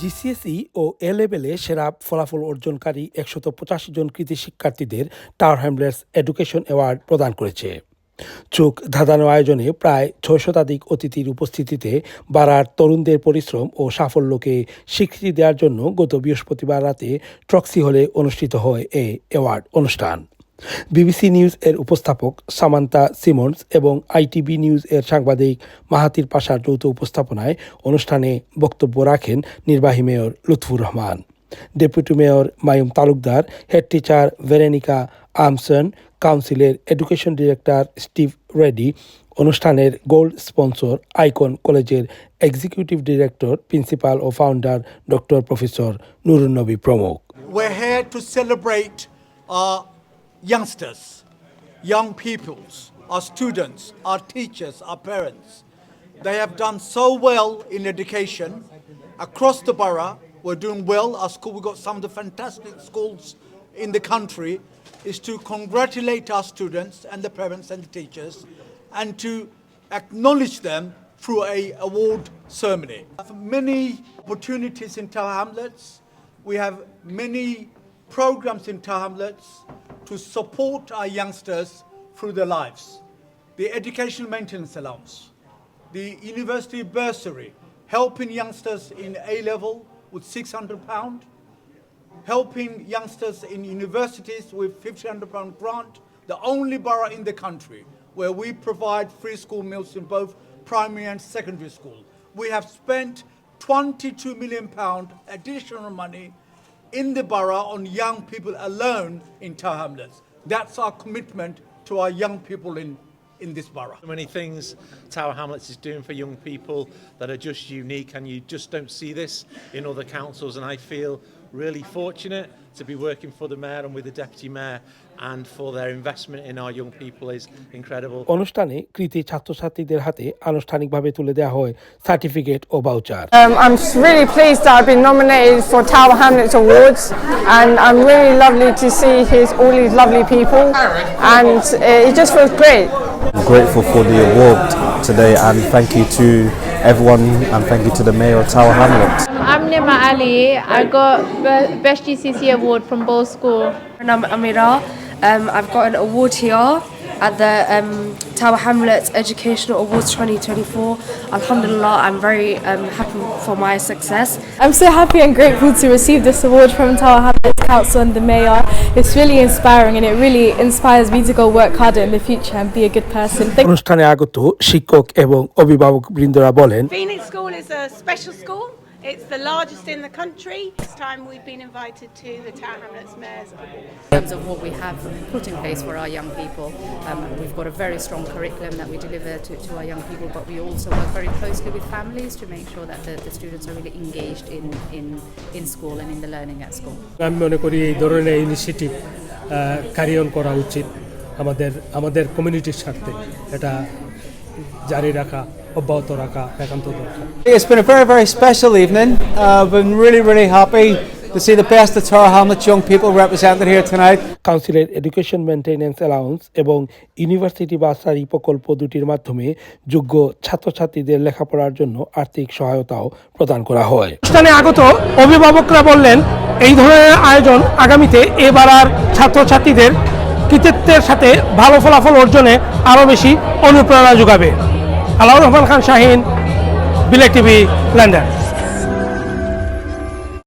GCSE ও এ লেভেলে সেরা ফলাফল অর্জনকারী একশত পঁচাশি জন কৃতি শিক্ষার্থীদের টাওয়ার হ্যামলেটস এডুকেশন অ্যাওয়ার্ড প্রদান করেছে। চোখ ধাঁধানো আয়োজনে প্রায় ছয় শতাধিক অতিথির উপস্থিতিতে বারার তরুণদের পরিশ্রম ও সাফল্যকে স্বীকৃতি দেওয়ার জন্য গত বৃহস্পতিবার রাতে ট্রক্সি হলে অনুষ্ঠিত হয় এ অ্যাওয়ার্ড অনুষ্ঠান। বিবিসি নিউজ এর উপস্থাপক সামান্তা সিমন্স এবং আইটিভি নিউজ এর সাংবাদিক মাহাতির পাশার যৌথ উপস্থাপনায় অনুষ্ঠানে বক্তব্য রাখেন নির্বাহী mayor Lutfur Rahman. Deputy mayor Mayum Talukdar, head teacher Veronica Amson, কাউন্সিলের এডুকেশন ডিরেক্টর স্টিভ রেডি, অনুষ্ঠানের গোল্ড স্পন্সর আইকন কলেজের এক্সিকিউটিভ ডিরেক্টর, প্রিন্সিপাল ও ফাউন্ডার ডক্টর প্রফেসর নুরুন্নবী প্রমুখ। Youngsters, young peoples, our students, our teachers, our parents. They have done so well in education across the borough. We're doing well. Our school, we've got some of the fantastic schools in the country. Is to congratulate our students and the parents and the teachers, and to acknowledge them through a award ceremony. We have Many opportunities in Tower Hamlets. We have many programs in Tower Hamlets to support our youngsters through their lives. The educational maintenance allowance, the university bursary, helping youngsters in A level with £600, helping youngsters in universities with £1,500 grant, the only borough in the country where we provide free school meals in both primary and secondary school. We have spent £22 million additional money in the borough on young people alone in Tower Hamlets. That's our commitment to our young people in, in this borough. Many things Tower Hamlets is doing for young people that are just unique, and you just don't see this in other councils. And I feel really fortunate to be working for the mayor and with the deputy mayor, and for their investment in our young people is incredible. অনুষ্ঠানে কৃতি ছাত্রছাত্রীদের হাতে আনুষ্ঠানিকভাবে তুলে দেওয়া হয় certificate ও voucher Um, I'm s- really pleased that I've been nominated for Tower Hamlets Awards, and I'm really lovely to see his, all these lovely people, and uh, it just feels great. grateful for the award today and thank you to everyone and thank you to the mayor of Tower Hamlets. I'm Nima Ali. I got Be- Best GCC award from Bowl School. And I'm Amira. Um, I've got an award here at the um, Tower Hamlets Educational Awards 2024. Alhamdulillah, I'm very um, happy for my success. I'm so happy and grateful to receive this award from Tower Hamlets Council and the Mayor. It's really inspiring and it really inspires me to go work harder in the future and be a good person. Thank অনুষ্ঠানে আগত শিক্ষক এবং অভিভাবক বৃন্দরা বলেন Phoenix School is a special school. It's the largest in the country. This time we've been invited to the Tower Hamlets Mayor's Award. in terms of what we have put in place for our young people. Um, we've got a very strong curriculum that we deliver to, to our young people, but we also work very closely with families to make sure that the, the students are really engaged in, in, in school and in the learning at school. আমি মনে করি এই ধরনের initiative carry on করা উচিত আমাদের আমাদের কমিউনিটির স্বার্থে এটা জারি রাখা অব্যাহত রাখা একান্ত দরকার It's been a very, very special evening. Uh, I've been really, really happy to see the best of Tower Hamlets young people represented here tonight. কাউন্সিলের এডুকেশন মেনটেন্যান্স অ্যালাউন্স এবং ইউনিভার্সিটি বাসারি প্রকল্প দুটির মাধ্যমে যোগ্য ছাত্রছাত্রীদের লেখাপড়ার জন্য আর্থিক সহায়তাও প্রদান করা হয় অনুষ্ঠানে আগত অভিভাবকরা বললেন এই ধরনের আয়োজন আগামীতে এবার আর ছাত্রছাত্রীদের কৃতিত্বের সাথে ভালো ফলাফল অর্জনে আরও বেশি অনুপ্রেরণা যোগাবে আলাউর Rahman Khan Shahin be like TV London